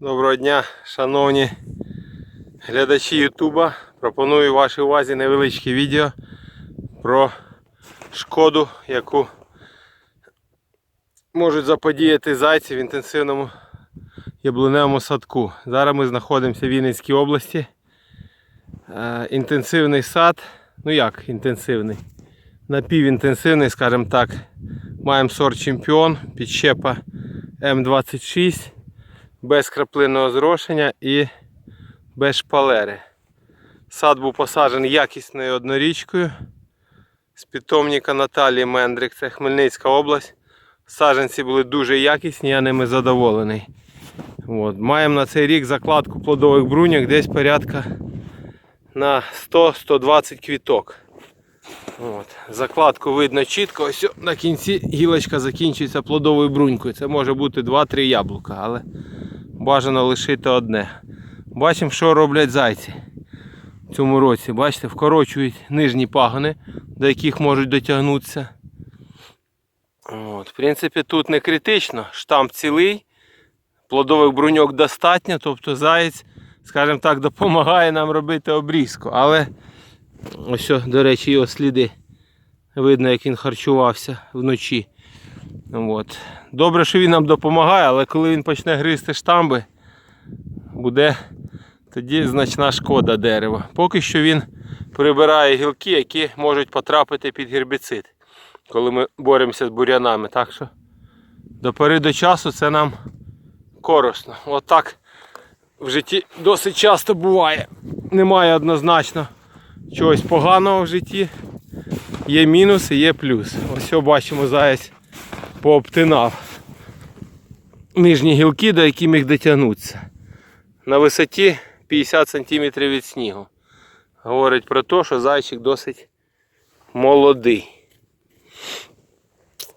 Доброго дня, шановні глядачі Ютуба. Пропоную вашій увазі невеличке відео про шкоду, яку можуть заподіяти зайці в інтенсивному яблуневому садку. Зараз ми знаходимося в Вінницькій області. Е, Інтенсивний сад, ну як інтенсивний? Напівінтенсивний, скажімо так. Маємо сорт чемпіон, підщепа М26 без краплинного зрошення і без шпалери. Сад був посаджений якісною однорічкою з питомника Наталії Мендрик, це Хмельницька область. Саджанці були дуже якісні, я ними задоволений. От. Маємо на цей рік закладку плодових бруньок десь порядка на 100-120 квіток. От. Закладку видно чітко. Ось на кінці гілочка закінчується плодовою брунькою. Це може бути 2-3 яблука, але бажано лишити одне. Бачимо, що роблять зайці в цьому році. Бачите, вкорочують нижні пагони, до яких можуть дотягнутися. От. В принципі, тут не критично. Штамп цілий, плодових бруньок достатньо, тобто заєць, скажімо так, допомагає нам робити обрізку. Але ось, до речі, його сліди. Видно, як він харчувався вночі. От. Добре, що він нам допомагає, але коли він почне гризти штамби, буде тоді значна шкода дерева. Поки що він прибирає гілки, які можуть потрапити під гербіцид, коли ми боремося з бур'янами. Так що до пори до часу це нам корисно. Отак в житті досить часто буває. Немає однозначно чогось поганого в житті. Є мінус і є плюс. Ось бачимо заяць пообтинав нижні гілки, до яких міг дотягнутися. На висоті 50 см від снігу. Говорить про те, що зайчик досить молодий.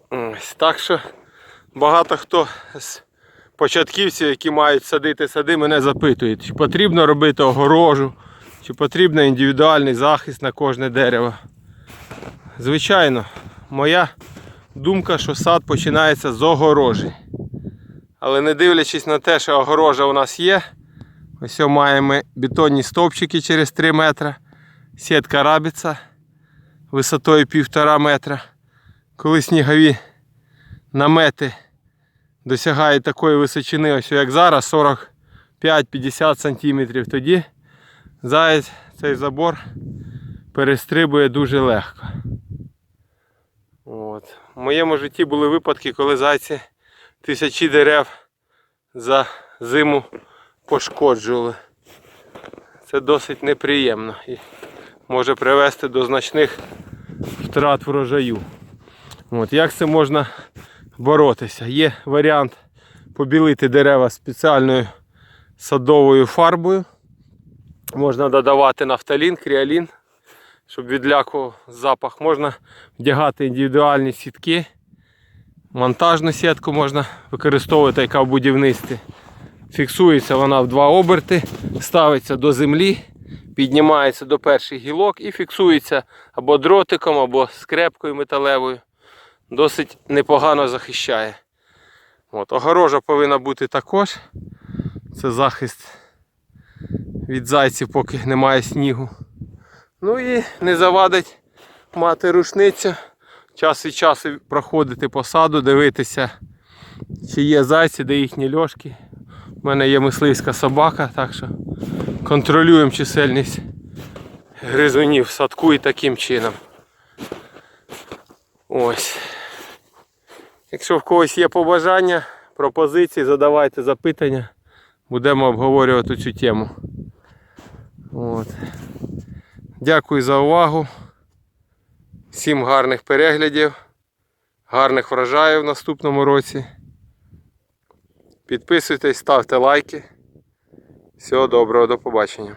Ось, так що багато хто з початківців, які мають садити сади, мене запитують, чи потрібно робити огорожу, чи потрібен індивідуальний захист на кожне дерево. Звичайно, моя думка, що сад починається з огорожі. Але не дивлячись на те, що огорожа у нас є, ось маємо бетонні стовпчики через 3 метри, сітка рабіця висотою 1,5 метра. Коли снігові намети досягають такої височини, ось як зараз, 45-50 см, тоді заяць цей забор перестрибує дуже легко. От. В моєму житті були випадки, коли зайці тисячі дерев за зиму пошкоджували. Це досить неприємно і може привести до значних втрат врожаю. От. Як це можна боротися? Є варіант побілити дерева спеціальною садовою фарбою. Можна додавати нафталін, кріалін щоб відлякував запах. Можна вдягати індивідуальні сітки. Монтажну сітку можна використовувати, яка в будівництві. Фіксується вона в два оберти, ставиться до землі, піднімається до перших гілок і фіксується або дротиком, або скрепкою металевою. Досить непогано захищає. От, Огорожа повинна бути також. Це захист від зайців, поки немає снігу. Ну і не завадить мати рушницю, час від часу проходити по саду, дивитися, чи є зайці, де їхні льошки. У мене є мисливська собака, так що контролюємо чисельність гризунів в садку і таким чином. Ось. Якщо в когось є побажання, пропозиції, задавайте запитання, будемо обговорювати цю тему. От. Дякую за увагу. Всім гарних переглядів, гарних врожаїв в наступному році. Підписуйтесь, ставте лайки. Всього доброго, до побачення.